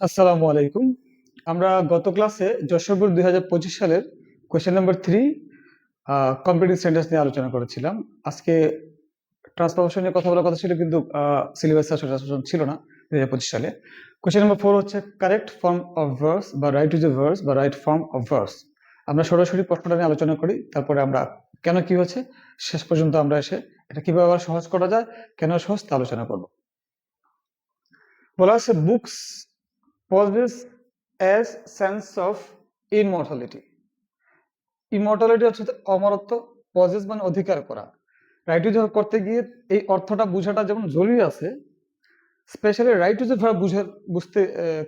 আসসালামু আলাইকুম। আমরা গত ক্লাসে যশোরপুর দুই হাজার পঁচিশ সালের question number three competitive sentence নিয়ে আলোচনা করেছিলাম। আজকে ট্রান্সফরমেশন নিয়ে কথা বলার কথা ছিল কিন্তু সিলেবাস ট্রান্সফরমেশন ছিল না দুই হাজার পঁচিশ সালে। কোয়েশ্চেন নাম্বার ফোর হচ্ছে কারেক্ট ফর্ম অফ ভার্স বা রাইট টু ভার্স বা রাইট ফর্ম অফ ভার্স আমরা সরাসরি প্রশ্নটা নিয়ে আলোচনা করি, তারপরে আমরা কেন কি হচ্ছে, শেষ পর্যন্ত আমরা এসে এটা কীভাবে আবার সহজ করা যায়, কেন সহজ তা আলোচনা করব। বলা আছে books possess as sense of immortality. Immortality হচ্ছে অমরত্ব পজেস মানে অধিকার করা। রাইট টু করতে গিয়ে এই অর্থটা, বোঝাটা যেমন জরুরি আছে স্পেশালি রাইট টু ভার্ব বুঝে, বুঝতে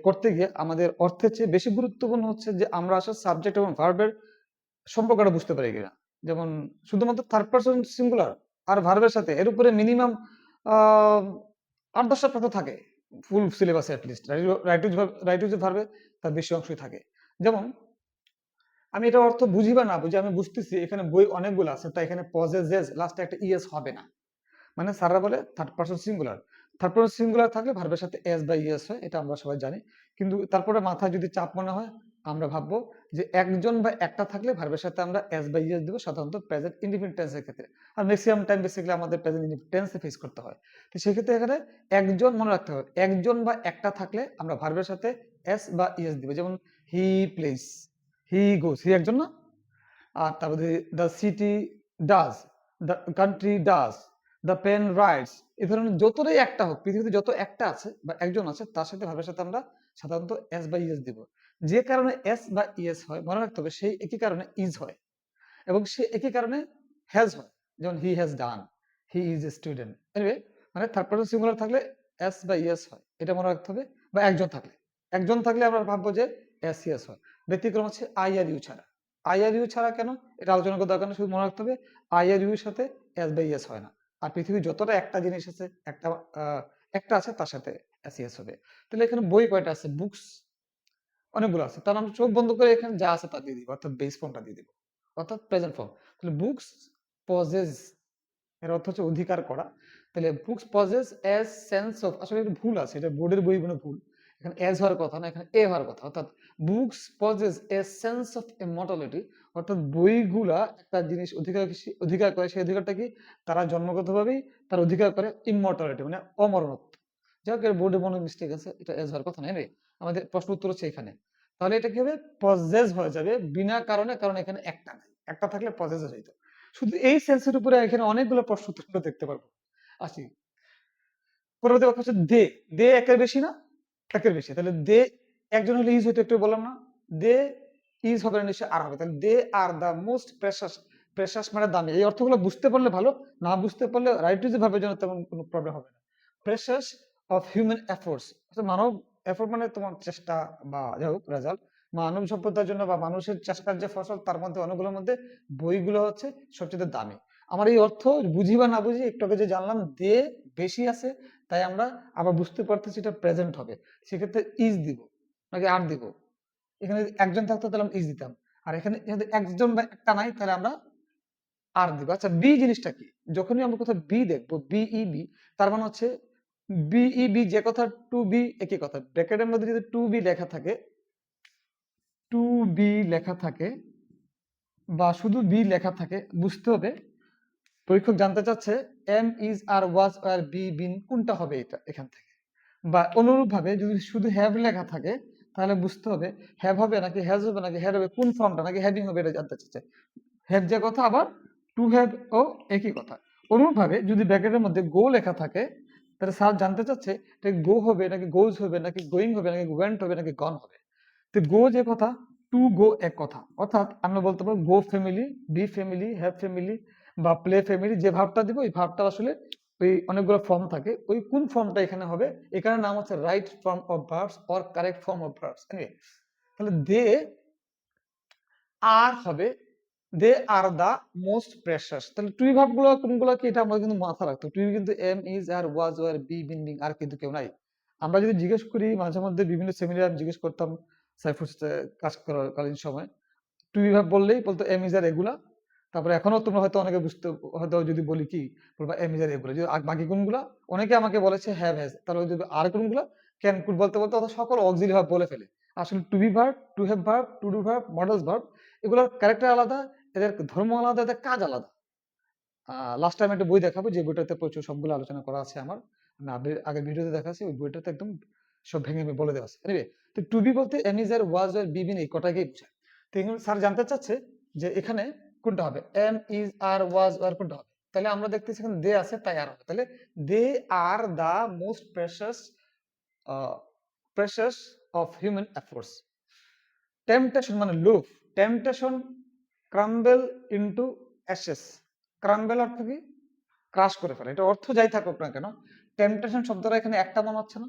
করতে গিয়ে আমাদের অর্থের চেয়ে বেশি গুরুত্বপূর্ণ হচ্ছে যে আমরা আসলে সাবজেক্ট এবং ভার্বের সম্পর্কটা বুঝতে পারি কিনা। যেমন শুধুমাত্র থার্ড পার্সন সিঙ্গুলার আর ভার্বের সাথে, এর উপরে মিনিমাম আট দশটা থাকে। ফুল সিলেবাসে at least right right to ভার্বে তার বেশি অংশই থাকে। যেমন, আমি এটা অর্থ বুঝি বা না বুঝি আমি বুঝতেছি, এখানে বই অনেকগুলো আছে তাই এখানে পজেজেস লাস্টে একটা ইএস হবে না। মানে স্যাররা বলে third person singular third person singular থাকলে ভার্বের সাথে এস বা ইএস হয়, এটা আমরা সবাই জানি। কিন্তু তারপরে মাথায় যদি চাপ মনে হয় আমরা ভাববো যে একজন বা একটা থাকলে ভার্বের সাথে আমরা এস বা ইএস দেবো, সাধারণত প্রেজেন্ট ইন্ডিপেন্ডেন্ট টেন্সের ক্ষেত্রে। আর ম্যাক্সিমাম টাইম বেসিক্যালি আমাদের প্রেজেন্ট ইন্ডিপেন্ডেন্ট টেন্সে ফেস করতে হয়। তো সেক্ষেত্রে এখানে একজন মনে রাখতে হবে, একজন বা একটা থাকলে আমরা ভার্বের সাথে এস বা ইএস দিব। যেমন হি প্লেস হি গোস হি একজন না? আর তারপরে the city does the country does the pen writes এই ধরনের যতটাই একটা হোক, পৃথিবীতে যত একটা আছে বা একজন আছে, তার সাথে ভাবের সাথে আমরা সাধারণত এস বা ইএস দিব। যে কারণে এস বা ইএস হয়, মনে রাখতে হবে সেই একই কারণে ইজ হয় এবং সে একই কারণে হ্যাজ হয়। যেমন he has done he is a student anyway মানে থার্ড পার্সন সিঙ্গুলার থাকলে এস বা ইএস হয়। এটা মনে রাখতে হবে। বা একজন থাকলে। একজন থাকলে আমরা ভাববো যে এস ইএস হয়। ব্যতিক্রম হচ্ছে আই আর ইউ ছাড়া। আই আর ইউ ছাড়া কেন? এটা আলোচনা করার দরকার শুধু মনে রাখতে হবে আই আর ইউর সাথে এস বাই এস হয় না। আর পৃথিবীর যতটা একটা জিনিস আছে, একটা একটা আছে তার সাথে এস হবে। তাহলে এখানে বই কয়টা আছে? বুকস অনেকগুলো আছে। তার আমরা চোখ বন্ধ করে এখানে যা আছে তা দিয়ে দিব, অর্থাৎ বেস ফর্মটা দিয়ে দিব, অর্থাৎ প্রেজেন্ট ফর্ম তাহলে বুকস পজেস এর অর্থ হচ্ছে অধিকার করা। তাহলে books possess as sense of আসলে এটা ভুল আছে, এটা বোর্ডের বই বইগুলো ভুল। এখানে এস হওয়ার কথা না, এখানে এ হওয়ার কথা। অর্থাৎ books possess a sense of immortality অর্থাৎ বইগুলা একটা জিনিস অধিকার অধিকার করে, সেই অধিকারটা কি? তারা জন্মগতভাবেই তার অধিকার করে ইমর্টালিটি মানে অমরণত্ব যাই হোক বোর্ডে মনে মিস্টেক আছে, এটা এস হওয়ার কথা রে। আমাদের প্রশ্ন উত্তর হচ্ছে এখানে। তাহলে এটা কি হবে? পজেস হয়ে যাবে বিনা কারণে, কারণ এখানে একটা নাই। একটা থাকলে পজেস হয়ে যেত। শুধু এই সেন্সের উপরে এখানে অনেকগুলো প্রশ্ন উত্তর দেখতে পারব। আসি। পরবর্তী বাক্য হচ্ছে দে। দে একের বেশি না? একের বেশি। তাহলে দে একজন হলে ইজ হইতে একটু বললাম না? দে ইজ হবে না নিশ্চয় আর হবে। তাহলে they are the most precious precious মানে দামি। এই অর্থগুলো বুঝতে পারলে ভালো, না বুঝতে পারলে রাইট টু ভাবে জন্য তেমন কোনো প্রবলেম হবে না। প্রেশাস অফ হিউম্যান এফোর্টস মানব এফোর্ট মানে তোমার চেষ্টা বা যাই হোক রেজাল্ট মানব সভ্যতার জন্য বা মানুষের চেষ্টার যে ফসল, তার মধ্যে অনেকগুলোর মধ্যে বইগুলো হচ্ছে সবচেয়ে দামি। আমার এই অর্থ বুঝি বা না বুঝি একটু আগে যে জানলাম, দে বেশি আছে, তাই আমরা আবার বুঝতে পারতেছি এটা প্রেজেন্ট হবে। সেক্ষেত্রে ইজ দিব, নাকি আর দিব? এখানে একজন থাকতো তাহলে আমরা ইজ দিতাম। আর এখানে যদি একজন বা একটা নাই, তাহলে আমরা আর দিব। আচ্ছা বি জিনিসটা কি? যখনই আমরা কোথাও বি দেখব বিই বি তার মানে হচ্ছে বিই বি যে কথা টু বি একই কথা। ব্র্যাকেটের মধ্যে যদি টু বি লেখা থাকে টু বি লেখা থাকে, বা শুধু বি লেখা থাকে, বুঝতে হবে, পরীক্ষক জানতে চাচ্ছে am is are was are be been কোনটা হবে এটা এখান থেকে। বা অনুরূপভাবে যদি শুধু হ্যাভ লেখা থাকে তাহলে বুঝতে হবে হ্যাভ হবে নাকি হ্যাজ হবে নাকি হ্যাড হবে, কোন ফর্মটা নাকি হ্যাভিং হবে এটা জানতে চাচ্ছে হ্যাভ যে কথা, আবার টু হ্যাভ ও একই কথা। অনুরূপভাবে যদি ব্র্যাকেটের মধ্যে গো লেখা থাকে, তাহলে স্যার জানতে চাচ্ছে এটা গো হবে নাকি গোজ হবে নাকি গোয়িং হবে নাকি ওয়েন্ট হবে নাকি গন হবে। তো গো যে কথা টু গো এক কথা। অর্থাৎ আমরা বলতে পারব go family be family have family বা প্লে ফ্যামিলি যে ভাবটা দিব ওই ভাবটা আসলে ওই অনেকগুলো ফর্ম থাকে। ওই কোন ফর্মটা এখানে হবে? এখানে নাম হচ্ছে right form of verbs or correct form of verbs তাহলে দে আর হবে, দে আর দা মোস্ট প্রেশাস তাহলে টুই ভাবগুলো, কোনগুলো কি এটা আমাদের কিন্তু মাথা রাখতো টুই কিন্তু am is are was were be been being আর কিন্তু কেউ নাই। আমরা যদি জিজ্ঞেস করি, মাঝে মধ্যে বিভিন্ন সেমিনার জিজ্ঞেস করতাম সাইফুর কাজ করার কালীন সময়। টুই ভাব বললেই বলতো এম ইজ আর এগুলা। তারপরে এখনও তোমরা হয়তো অনেকে বুঝতে, হয়তো যদি বলি কি, বলবা এম ইজ আর যদি বাকি অনেকে আমাকে বলেছে হ্যাভ হ্যাজ তাহলে যদি আর কোনগুলা? ক্যান কুড বলতে বলতে অত সকল অক্সিলি ভার্ব বলে ফেলে। আসলে to be verb to have verb to do verb modals verb এগুলোর ক্যারেক্টার আলাদা, এদের ধর্ম আলাদা, এদের কাজ আলাদা। লাস্ট টাইম একটা বই দেখাবো, যে বইটাতে প্রচুর সবগুলো আলোচনা করা আছে আমার। আমি আগের ভিডিওতে দেখাচ্ছি, ওই বইটাতে একদম সব ভেঙে ভেঙে বলে দেওয়া আছে। এনিওয়ে তো টু বি বলতে am is are was are be been এই কটাকেই বোঝায়। তো স্যার জানতে চাচ্ছে যে এখানে কোনটা হবে? এম ইজ আর ওয়াজ আর কোনটা হবে? তাহলে আমরা দেখতেছি এখানে দে আছে, তাই আর হবে। তাহলে they are the most precious precious of human efforts temptation মানে লোভ temptation crumble into ashes crumble অর্থ কি? ক্রাশ করে ফেলে। এটা অর্থ যাই থাকুক না কেন টেম্পটেশন শব্দটা এখানে একটা মনে হচ্ছে না।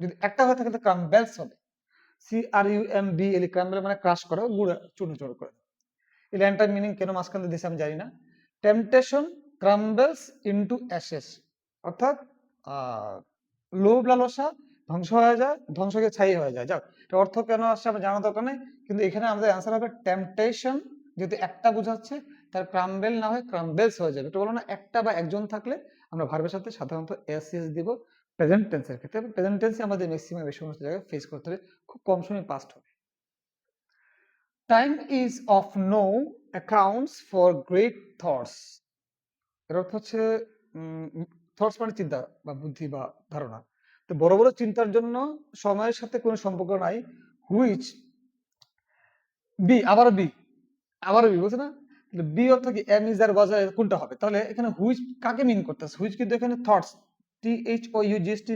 যদি একটা হয়ে থাকে, তাহলে ক্রাম্বেলস হবে। C R U M B L crumble মানে ক্রাশ করা, গুঁড়া চূর্ণ চূর্ণ করে। এই লাইনটার মিনিং কেন মাঝখানে দিয়েছে আমি জানি না। টেম্পটেশন ক্রাম্বেলস ইনটু অ্যাশেস অর্থাৎ লোভ লালসা ধ্বংস হয়ে যায়, ধ্বংসকে ছাই হয়ে যায়। যাক অর্থ কেন আসছে আমার জানা দরকার নেই, কিন্তু এখানে আমাদের অ্যান্সার হবে টেম্পটেশন যেহেতু একটা বোঝাচ্ছে, তার ক্রাম্বেল না হয় ক্রাম্বেলস হয়ে যাবে। এটা বলো না, একটা বা একজন থাকলে আমরা ভার্বের সাথে সাধারণত এস এস দিব প্রেজেন্ট টেন্সের ক্ষেত্রে। প্রেজেন্ট টেন্সে আমাদের ম্যাক্সিমাম এই সমস্ত জায়গায় ফেস করতে হবে খুব কম সময় পাস্ট হবে। Time is of no accounts for great thoughts এর অর্থ হচ্ছে থটস মানে চিন্তা বা বুদ্ধি বা ধারণা। তো বড় বড় চিন্তার জন্য সময়ের সাথে কোনো সম্পর্ক নাই। হুইচ বি আবার বি আবার বি বুঝছে না? বি অর্থ কি? এম ইজ আর বাজার কোনটা হবে? তাহলে এখানে হুইচ কাকে মিন করতেছে? হুইচ কিন্তু এখানে thoughts T H O U G S T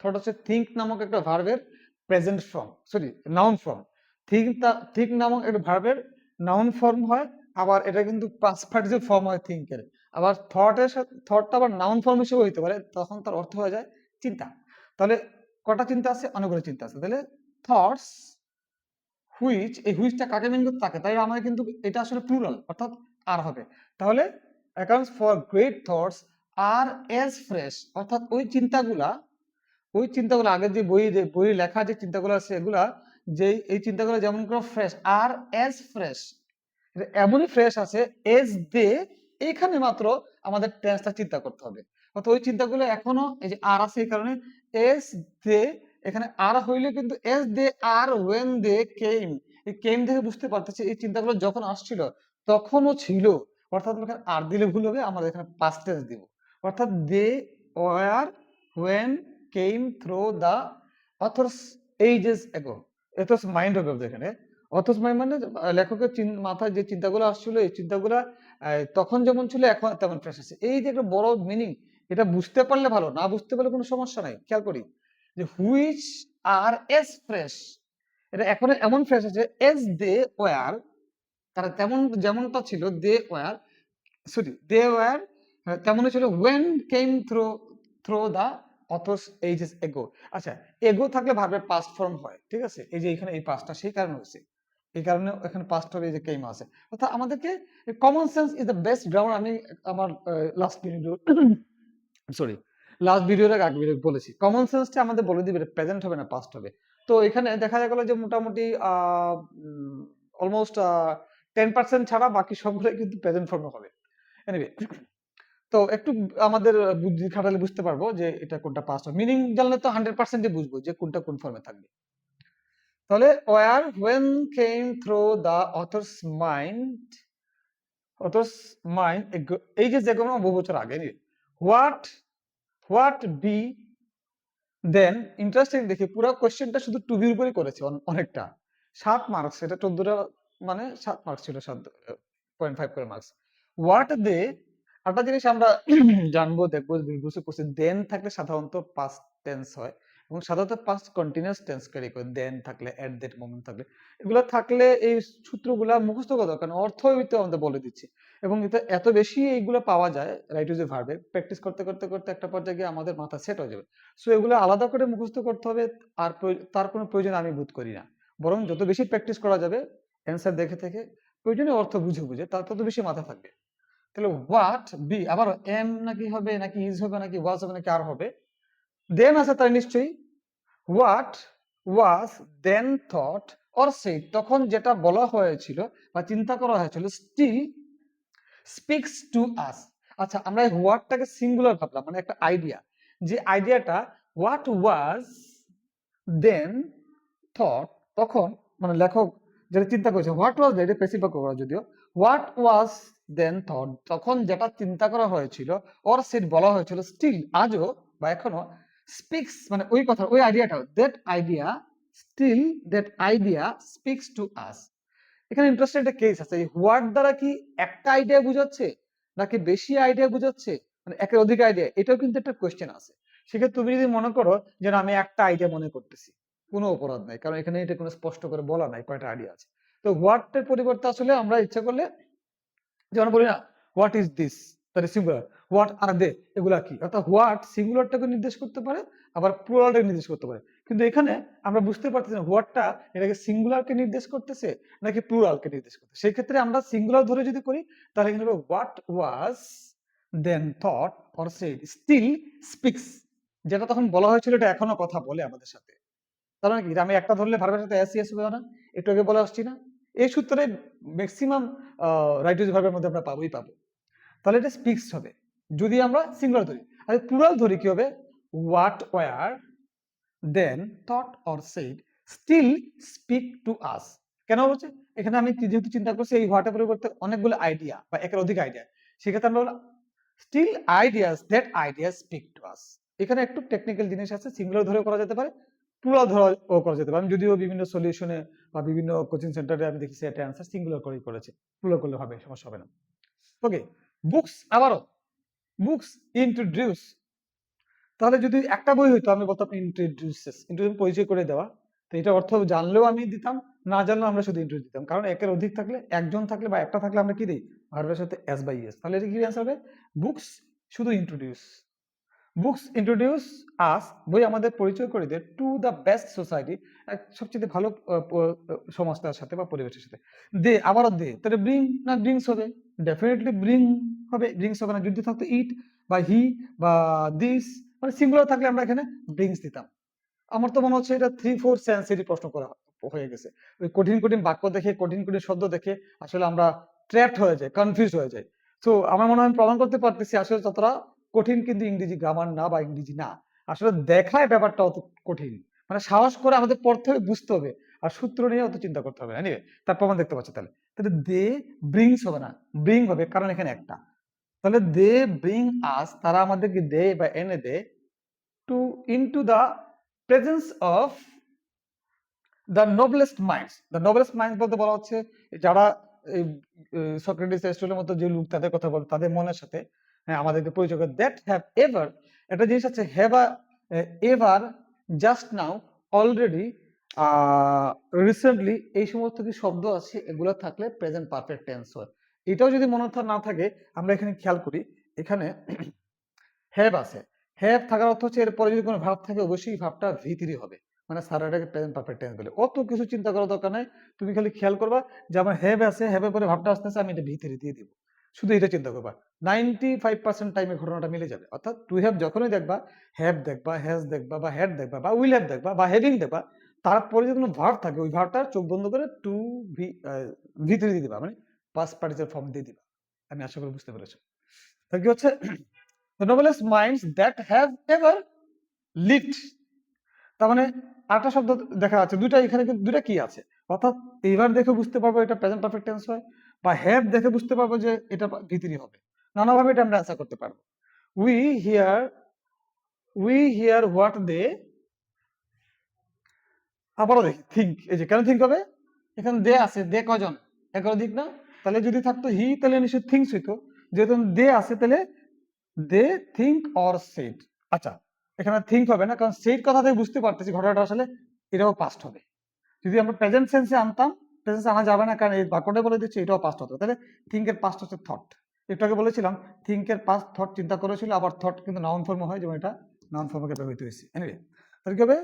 thought হচ্ছে থিঙ্ক নামক একটা ভার্বের present form sorry noun form think think নামক একটা ভার্বের নাউন ফর্ম হয়, আবার এটা কিন্তু পাস পার্টিসিপ ফর্ম হয় থিঙ্কের আবার থটের সাথে থটটা আবার নাউন ফর্ম হিসেবে হইতে পারে, তখন তার অর্থ হয়ে যায় চিন্তা। তাহলে কটা চিন্তা আছে? অনেকগুলো চিন্তা আছে। তাহলে থটস হুইচ এই হুইচটা কাকে মিন করতে থাকে? তাই আমাদের কিন্তু এটা আসলে প্লুরাল অর্থাৎ আর হবে। তাহলে accounts for great thoughts are as fresh অর্থাৎ ওই চিন্তাগুলা, ওই চিন্তাগুলো আগের যে বই যে বই লেখা যে চিন্তাগুলো আছে, এগুলা যে এই চিন্তাগুলো যেমন করে ফ্রেশ আর এজ ফ্রেশ এমনই ফ্রেশ আছে এজ দে এখানে মাত্র আমাদের টেন্সটা চিন্তা করতে হবে। অর্থাৎ ওই চিন্তাগুলো এখনও, এই যে আর আছে এই কারণে এস দে এখানে আর হইলে কিন্তু S they R when they কেম এই কেম দেখে বুঝতে পারতেছি এই চিন্তাগুলো যখন আসছিল, তখনও ছিল। অর্থাৎ আমরা এখানে আর দিলে ভুল হবে, আমাদের এখানে পাস্ট টেন্স দিব। অর্থাৎ they were when came through the authors ages ago authors mind হবে এখানে অথচ মাইন্ড মানে লেখকের মাথায় যে চিন্তাগুলো আসছিল, এই চিন্তাগুলা তখন যেমন ছিল, এখন তেমন ফ্রেশ আছে। এই যে একটা বড় মিনিং এটা বুঝতে পারলে ভালো, না বুঝতে পারলে কোনো সমস্যা নাই। খেয়াল করি, যে হুইচ আর এস ফ্রেশ এটা এখন এমন ফ্রেশ আছে এস দে ওয়ার তারা তেমন, যেমনটা ছিল they were sorry they were তেমনই ছিল when came through through the authors ages ago আচ্ছা এগো থাকলে ভার্বের পাস্ট ফর্ম হয়, ঠিক আছে? এই যে এখানে এই পাঁচটা সেই কারণে হয়েছে। এই কারণে এখানে পাস্ট হবে, এই যে কেম আছে। অর্থাৎ আমাদেরকে common sense is the best ground আমি আমার লাস্ট ভিডিও সরি লাস্ট ভিডিওর আগে ভিডিও বলেছি। কমন সেন্সটা আমাদের বলে দিবে প্রেজেন্ট হবে না পাস্ট হবে। তো এখানে দেখা গেল যে মোটামুটি অলমোস্ট টেন পার্সেন্ট ছাড়া বাকি সবগুলো কিন্তু প্রেজেন্ট ফর্মে হবে। এনিওয়ে তো একটু আমাদের বুদ্ধি খাটালে বুঝতে পারব যে এটা কোনটা পাস্ট মিনিং জানলে তো হান্ড্রেড পার্সেন্টই বুঝব যে কোনটা কোন ফর্মে থাকবে। তাহলে were when came through the authors mind authors mind এই যে যেগুলো বহু বছর আগে what what be then interesting দেখি, পুরো কোয়েশ্চেনটা শুধু টু বির উপরে করেছে অনেকটা। সাত মার্কস এটা চোদ্দটা মানে সাত মার্কস ছিল, সাত পয়েন্ট ফাইভ করে মার্কস হোয়াট দে একটা জিনিস আমরা জানব, দেখব বুঝে করছি দেন থাকলে সাধারণত পাস্ট টেন্স হয় এবং সাধারণত পাস্ট কন্টিনিউয়াস টেন্স ক্যারি করে দেন থাকলে এট দ্যাট মোমেন্ট থাকলে। এগুলো থাকলে এই সূত্রগুলা মুখস্থ করা দরকার অর্থ হইতে আমাদের বলে দিচ্ছে। এবং এটা এত বেশি এইগুলো পাওয়া যায় রাইট ইউজ ভার্বে প্র্যাকটিস করতে করতে করতে একটা পর্যায়ে গিয়ে আমাদের মাথা সেট হয়ে যাবে। সো এগুলো আলাদা করে মুখস্থ করতে হবে, আর তার কোনো প্রয়োজন আমি বোধ করি না। বরং যত বেশি প্র্যাকটিস করা যাবে অ্যান্সার দেখে থেকে প্রয়োজনে অর্থ বুঝে বুঝে, তার তত বেশি মাথা থাকবে। তাহলে হোয়াট বি আবার এম নাকি হবে, নাকি ইজ হবে, নাকি ওয়াজ হবে, নাকি আর হবে দেন আছে তার নিশ্চয়ই what was then thought or সেই তখন যেটা বলা হয়েছিল বা চিন্তা করা হয়েছিল স্টিল স্পিক্স টু আস আচ্ছা আমরা হোয়াটটাকে সিঙ্গুলার ভাবলাম মানে একটা আইডিয়া যে আইডিয়াটা হোয়াট ওয়াজ দেন থট তখন মানে লেখক যেটা চিন্তা করেছে হোয়াট ওয়াজ এটা পেসিভ যদিও হোয়াট ওয়াজ দেন থট তখন যেটা চিন্তা করা হয়েছিল অর সেট বলা হয়েছিল স্টিল আজও বা এখনও স্পিক্স মানে ওই কথা, ওই আইডিয়াটা that idea still that idea speaks to us এখানে ইন্টারেস্টিং একটা কেস আছে হোয়াট দ্বারা কি একটা আইডিয়া বুঝাচ্ছে, নাকি বেশি আইডিয়া বুঝাচ্ছে? মানে একের অধিক আইডিয়া এটাও কিন্তু একটা কোয়েশ্চেন আছে। সেক্ষেত্রে তুমি যদি মনে করো যে আমি একটা আইডিয়া মনে করতেছি, কোনো অপরাধ নাই, কারণ এখানে এটা কোনো স্পষ্ট করে বলা নাই কয়টা আইডিয়া আছে। তো হোয়াটের পরিবর্তে আসলে আমরা ইচ্ছা করলে যেমন বলি না হোয়াট ইজ দিস তাহলে সিঙ্গুলার হোয়াট আর দে এগুলা কি? অর্থাৎ হোয়াট সিঙ্গুলারটাকে নির্দেশ করতে পারে, আবার প্লুরালটাকে নির্দেশ করতে পারে। কিন্তু এখানে আমরা বুঝতে পারতেছি না হোয়াটটা এটাকে সিঙ্গুলারকে নির্দেশ করতেছে, নাকি প্লুরালকে নির্দেশ করতেছে? সেই ক্ষেত্রে আমরা সিঙ্গুলার ধরে যদি করি, তাহলে এখানে what was then thought or said still speaks যেটা তখন বলা হয়েছিল, এটা এখনও কথা বলে আমাদের সাথে। তার মানে কি? আমি একটা ধরলে ভার্বের সাথে এস ইএস হবে না একটু আগে বলে আসছি না? এই সূত্রে ম্যাক্সিমাম রাইটিজ ভার্বের মধ্যে আমরা পাবোই পাবো। তাহলে এটা স্পিক্স হবে। যদি আমরা সিঙ্গুলার ধরি আর প্লুরাল ধরি কি হবে? What were then thought or said still speak to us কেন বলছে? এখানে আমি যেহেতু চিন্তা করছি, এই হোয়াটের পরিবর্তে অনেকগুলো আইডিয়া বা একের অধিক আইডিয়া সেক্ষেত্রে আমরা still ideas that idea speak to us এখানে একটু টেকনিক্যাল জিনিস আছে সিঙ্গুলার ধরে করা যেতে পারে। প্লুরাল ধরেও করা যেতে পারে আমি যদিও বিভিন্ন সলিউশনে বা বিভিন্ন কোচিং সেন্টারে আমি দেখি সেটা অ্যান্সার সিঙ্গুলার করেই করেছে। প্লুরাল করলে হবে, সমস্যা হবে না। ওকে বুকস আবারও বুকস ইন্ট্রোডিউস তাহলে যদি একটা বই হইতো, আমি বলতাম ইন্ট্রোডিউসেস ইন্ট্রোডিউস পরিচয় করে দেওয়া। তো এটা অর্থ জানলেও আমি দিতাম, না জানলেও আমরা শুধু ইন্ট্রোডিউস দিতাম। কারণ একের অধিক থাকলে, একজন থাকলে বা একটা থাকলে আমরা কি দিই? ভার্বের সাথে এস বাই এস তাহলে এটা কি অ্যান্সার হবে? বুকস শুধু ইন্ট্রোডিউস বুকস ইন্ট্রোডিউস আস বই আমাদের পরিচয় করে দেয় টু দ্য বেস্ট সোসাইটি সবচেয়ে ভালো সমাজটার সাথে বা পরিবেশের সাথে। দে আবারও দে, তাহলে ব্রিং না ব্রিংস হবে? ডেফিনেটলি ব্রিং হবে ব্রিংস হবে না, যদি থাকতো ইট বা হি বা দিস মানে সিঙ্গুলার থাকলে আমরা এখানে ব্রিংস দিতাম। আমার তো মনে হচ্ছে এটা থ্রি ফোর সেন্সেরই প্রশ্ন করা হয়ে গেছে। ওই কঠিন কঠিন বাক্য দেখে, কঠিন কঠিন শব্দ দেখে আসলে আমরা ট্র্যাপড হয়ে যাই কনফিউজ হয়ে যাই। তো আমার মনে হয় আমি প্রমাণ করতে পারতেছি, আসলে ততটা কঠিন কিন্তু ইংরেজি গ্রামার না বা ইংরেজি না। আসলে দেখায় ব্যাপারটা অত কঠিন। মানে সাহস করে আমাদের পড়তে হবে, বুঝতে হবে। আর সূত্র নিয়ে অত চিন্তা করতে হবে এনিওয়ে তার প্রমাণ দেখতে পাচ্ছি তাহলে। তাহলে দে ব্রিংস হবে না। ব্রিং হবে, কারণ এখানে একটা। তাহলে দে ব্রিং আস তারা আমাদেরকে দে বা এনে দে to into the presence of the noblest minds the noblest minds বলতে বলা হচ্ছে, যারা সক্রেটিস এস্টোলের মতো যে লোক, তাদের কথা বলে, তাদের মনের সাথে হ্যাঁ, আমাদেরকে পরিচয় করে দ্যাট হ্যাভ এভার একটা জিনিস আছে have ever just now already recently এই সমস্ত কি শব্দ আছে এগুলো থাকলে প্রেজেন্ট পারফেক্ট টেন্স হয়। এটাও যদি মনে না থাকে আমরা এখানে খেয়াল করি এখানে হ্যাভ আছে। হ্যাভ থাকার অর্থ হচ্ছে এরপরে যদি কোনো ভাব থাকে অবশ্যই ভাবটা ভিতরি হবে। মানে সারাটাকে প্রেজেন্ট পারফেক্ট টেন্স বলে। অত কিছু চিন্তা করার দরকার নাই তুমি খালি খেয়াল করবা যে আমার হ্যাভ আছে হ্যাভের পরে ভাবটা আসতেছে আমি এটা ভিতরে দিয়ে দিব। শুধু এটা চিন্তা করবা। নাইনটি ফাইভ পার্সেন্ট টাইমে ঘটনাটা মিলে যাবে। অর্থাৎ টু হ্যাভ যখনই দেখবা হ্যাভ দেখবা হ্যাজ দেখবা, বা হ্যাড দেখবা, বা উইল হ্যাভ দেখবা, বা হ্যাভিং দেখবা, তারপরে যদি কোনো ভার্ব থাকে, ওই ভার্বটা চোখ বন্ধ করে টু ভি ভিতরে দিয়ে দিবা মানে পাস পার্টিসের ফর্ম দিয়ে দিবা। আমি আশা করি বুঝতে পেরেছি। তাহলে কি হচ্ছে? The noblest minds that have ever lived তার মানে আরেকটা শব্দ দেখা যাচ্ছে, দুইটা এখানে দুইটা কি আছে? অর্থাৎ এইবার দেখে বুঝতে পারব এটা প্রেজেন্ট পারফেক্ট টেন্স হয়। বা হ্যাভ দেখে বুঝতে পারব যে এটা ভিতরি হবে। নানাভাবে এটা আমরা আশা করতে পারব। We hear we hear what they আবারও দেখি থিঙ্ক এই যে কেন থিঙ্ক হবে? এখানে দে আছে দে কজন? একাধিক না? তাহলে যদি থাকতো হি তাহলে নিশ্চয় থিঙ্কস হইতো। যেহেতু দে আছে, তাহলে দে থিঙ্ক অর সেড আচ্ছা এখানে থিঙ্ক হবে না, কারণ সেড কথা থেকে বুঝতে পারতেছি ঘটনাটা আসলে এটাও পাস্ট হবে। যদি আমরা প্রেজেন্ট সেন্সে আনতাম প্রেজেন্ট আনা যাবে না, কারণ এই বাক্যটা বলে দিচ্ছে, এটাও পাস্ট হতো তাহলে থিঙ্কের পাস্ট হচ্ছে থট একটু আগে বলেছিলাম থিঙ্কের পাস্ট থট চিন্তা করেছিল, আবার থট কিন্তু নাউন ফর্ম হয়, যেমন এটা নাউন ফর্মে ব্যবহৃত হয়েছে। এনিওয়ে তাহলে কি হবে?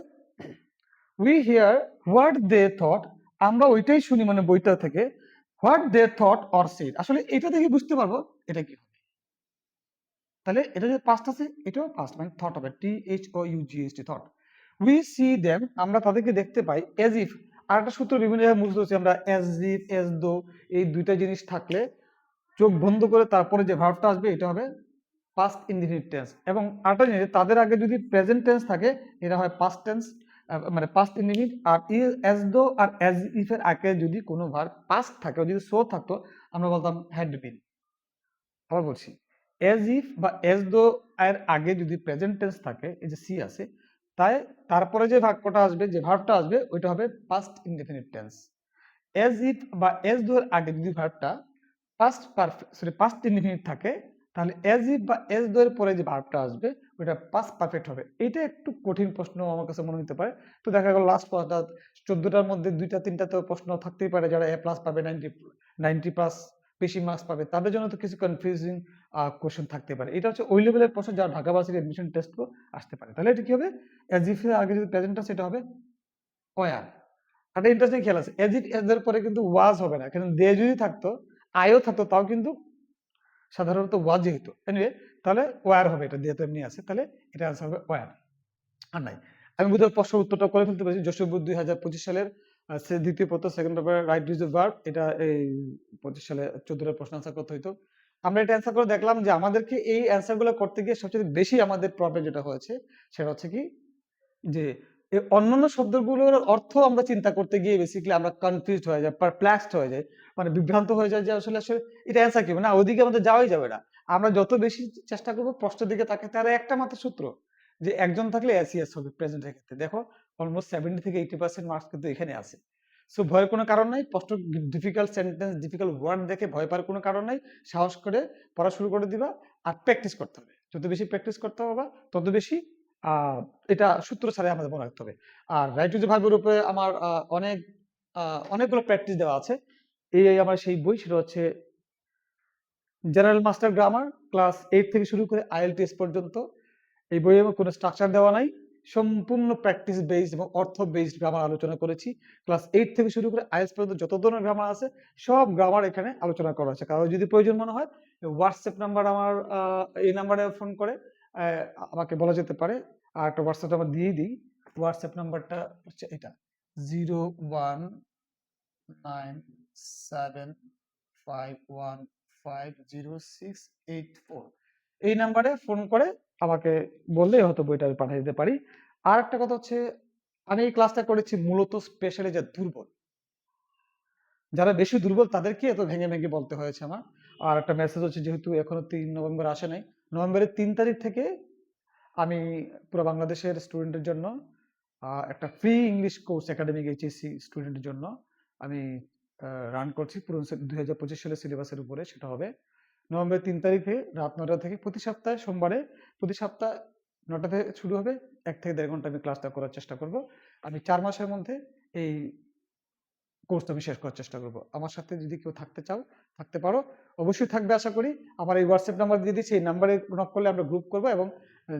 We hear what they thought আমরা ওইটাই শুনি মানে বইটা থেকে what they thought or said আসলে এটা দেখে বুঝতে পারব এটা কি তাহলে এটা যে পাস্ট আছে, এটাও পাস্ট মানে থট হবে T H O U G H T thought we see them আমরা তাদেরকে দেখতে পাই এজ ইফ আর একটা সূত্র বিভিন্ন জায়গায় বুঝতে হচ্ছে, আমরা এজ ইফ এজ দো এই দুইটা জিনিস থাকলে চোখ বন্ধ করে তারপরে যে ভার্বটা আসবে, এটা হবে পাস্ট ইনডিফিনিট টেন্স এবং আরেকটা জিনিস, তাদের আগে যদি প্রেজেন্ট টেন্স থাকে, এটা হয় পাস্ট টেন্স মানে পাস্ট ইনডিফিনিট আর অ্যাজ দো আর অ্যাজ ইফ এর আগে যদি কোনো ভার পাস্ট থাকে, যদি সো থাকতো, আমরা বলতাম হ্যাড বিন আবার বলছি অ্যাজ ইফ বা অ্যাজ দো এর আগে যদি প্রেজেন্ট টেন্স থাকে, এই যে সি আছে তাই তারপরে যে বাক্যটা আসবে, যে ভার্বটা আসবে, ওইটা হবে past indefinite tense as if বা এজ দো এর আগে যদি ভার্বটা past perfect sorry past indefinite থাকে, তাহলে অ্যাজ ইফ বা এজ দো এর পরে যে ভার্বটা আসবে, ওইটা পাস্ট পারফেক্ট হবে। এটা একটু কঠিন প্রশ্ন আমার কাছে মনে হতে পারে। তো দেখা গেল লাস্ট অর্থাৎ চোদ্দটার মধ্যে দুইটা তিনটা তো প্রশ্ন থাকতেই পারে যারা এ প্লাস পাবে নাইনটি নাইনটি প্লাস বেশি মার্কস পাবে, তাদের জন্য তো কিছু কনফিউজিং কোশ্চেন থাকতে পারে। এটা হচ্ছে ওই লেভেলের প্রশ্ন যারা ঢাকা ভার্সিটি অ্যাডমিশন টেস্ট আসতে পারে। তাহলে এটা কি হবে? অ্যাজ ইফ আগে যদি প্রেজেন্ট আছে এটা হবে ওয়ার একটা ইন্টারেস্টিং খেয়াল আছে। এজ ইট এজ এর পরে কিন্তু ওয়াজ হবে না। কারণ দে যদি থাকতো আয়ও থাকতো, তাও কিন্তু সাধারণত ওয়াজ যেহেতু। এনিওয়ে তাহলে ওয়ার হবে এটা দিয়ে তো এমনি আছে, তাহলে এটা আনসার হবে ওয়ার আর নাই। আমি বোধহয় প্রশ্ন উত্তরটা করে ফেলতে পারছি। যশোরপুর দুই হাজার পঁচিশ সালের দ্বিতীয় পত্র second paper right use verb এটা এই পঁচিশ সালে চোদ্দটা প্রশ্ন আনসার করতে হইতো। আমরা এটা অ্যান্সার করে দেখলাম যে আমাদেরকে এই অ্যান্সারগুলো করতে গিয়ে সবচেয়ে বেশি আমাদের প্রবলেম যেটা হয়েছে, সেটা হচ্ছে কি? যে অন্যান্য শব্দগুলোর অর্থ আমরা চিন্তা করতে গিয়ে বেসিক্যালি আমরা কনফিউজড হয়ে যাই পারপ্লেক্সড হয়ে যাই মানে বিভ্রান্ত হয়ে যায় যে আসলে আসলে এটা অ্যান্সার কি? না ওইদিকে আমাদের যাওয়াই যাবে না। আমরা যত বেশি চেষ্টা করব প্রশ্নের দিকে তাকাতে আর একটা মাত্র সূত্র। যে একজন থাকলে এস ইএস হবে প্রেজেন্টের ক্ষেত্রে। দেখো অলমোস্ট সেভেন্টি থেকে এইটি পার্সেন্ট মার্কস কিন্তু এখানে আছে। সো ভয়ের কোনো কারণ নাই প্রশ্ন ডিফিকাল্ট সেন্টেন্স ডিফিকাল্ট ওয়ার্ড দেখে ভয় পাওয়ার কোনো কারণ নাই। সাহস করে পড়া শুরু করে দিবা আর প্র্যাকটিস করতে হবে। যত বেশি প্র্যাকটিস করতে হবে, তত বেশি এটা সূত্র ছাড়াই আমাদের মনে রাখতে হবে। আর রাইট টু ভার্বের উপরে আমার অনেক অনেকগুলো প্র্যাকটিস দেওয়া আছে। এই এই আমার সেই বই, সেটা হচ্ছে general master grammar class eight থেকে শুরু করে আইএলটিএস পর্যন্ত। এই বইয়ে কোনো স্ট্রাকচার দেওয়া নাই। সম্পূর্ণ প্র্যাকটিস বেসড এবং অর্থ বেসড গ্রামার আলোচনা করেছি। ক্লাস এইট থেকে শুরু করে আইএস পর্যন্ত যত ধরনের গ্রামার আছে, সব গ্রামার এখানে আলোচনা করা আছে। কারও যদি প্রয়োজন মনে হয় হোয়াটসঅ্যাপ নাম্বার আমার এই নাম্বারে ফোন করে আমাকে বলা যেতে পারে। আর একটা হোয়াটসঅ্যাপ নাম্বার দিয়ে দিই। হোয়াটসঅ্যাপ নাম্বারটা হচ্ছে এটা। Zero one nine seven five one five zero six eight four এই নাম্বারে ফোন করে আমাকে বললে হয়তো বইটা আমি পাঠিয়ে দিতে পারি। আর একটা কথা হচ্ছে, আমি এই ক্লাসটা করেছি মূলত স্পেশালি যে দুর্বল। যারা বেশি দুর্বল তাদেরকে এত ভেঙে ভেঙে বলতে হয়েছে আমার। আর একটা মেসেজ হচ্ছে, যেহেতু এখনও তিন নভেম্বর আসে নাই, নভেম্বরের তিন তারিখ থেকে আমি পুরো বাংলাদেশের স্টুডেন্টের জন্য একটা free English course academic HSC স্টুডেন্টের জন্য আমি রান করছি। পুরো দুই হাজার পঁচিশ সালের সিলেবাসের উপরে, সেটা হবে। নভেম্বর তিন তারিখে রাত নটা থেকে প্রতি সপ্তাহে সোমবারে প্রতি সপ্তাহ নটা থেকে শুরু হবে এক থেকে দেড় ঘণ্টা আমি ক্লাসটা করার চেষ্টা করব। আমি চার মাসের মধ্যে এই কোর্সটা আমি শেষ করার চেষ্টা করব। আমার সাথে যদি কেউ থাকতে চাও, থাকতে পারো। অবশ্যই থাকবে আশা করি। আমার এই হোয়াটসঅ্যাপ নাম্বার দিয়ে দিচ্ছি। এই নাম্বারে নক করলে আমরা গ্রুপ করব এবং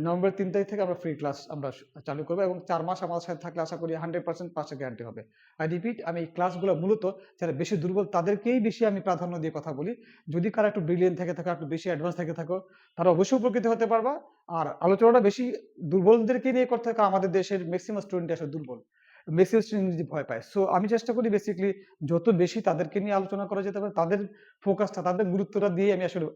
নভেম্বর তিন তারিখ থেকে আমরা ফ্রি ক্লাস আমরা চালু করব এবং চার মাস আমার সাথে থাকলে আশা করি হান্ড্রেড পার্সেন্ট পাশে গ্যারান্টি হবে। আই রিপিট আমি এই ক্লাসগুলো মূলত যারা বেশি দুর্বল তাদেরকেই বেশি আমি প্রাধান্য দিয়ে কথা বলি। যদি কারা একটু ব্রিলিয়েন্ট থেকে থাকো, একটু বেশি অ্যাডভান্স থেকে থাকো, তারা অবশ্যই উপকৃত হতে পারবা। আর আলোচনাটা বেশি দুর্বলদেরকে নিয়ে করতে থাকো। আমাদের দেশের ম্যাক্সিমাম স্টুডেন্ট আসলে দুর্বল। স্টুডেন্ট ইংরেজি ভয় পায়। সো আমি চেষ্টা করি বেসিক্যালি যত বেশি তাদেরকে নিয়ে আলোচনা করা যেতে পারে, তাদের ফোকাসটা তাদের গুরুত্বটা দিয়ে আমি আসলে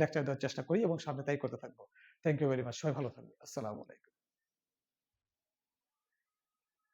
লেকচার দেওয়ার চেষ্টা করি এবং সামনে তাই করতে থাকব। থ্যাংক ইউ ভেরি মাচ সবাই ভালো থাকবে আসসালামু আলাইকুম।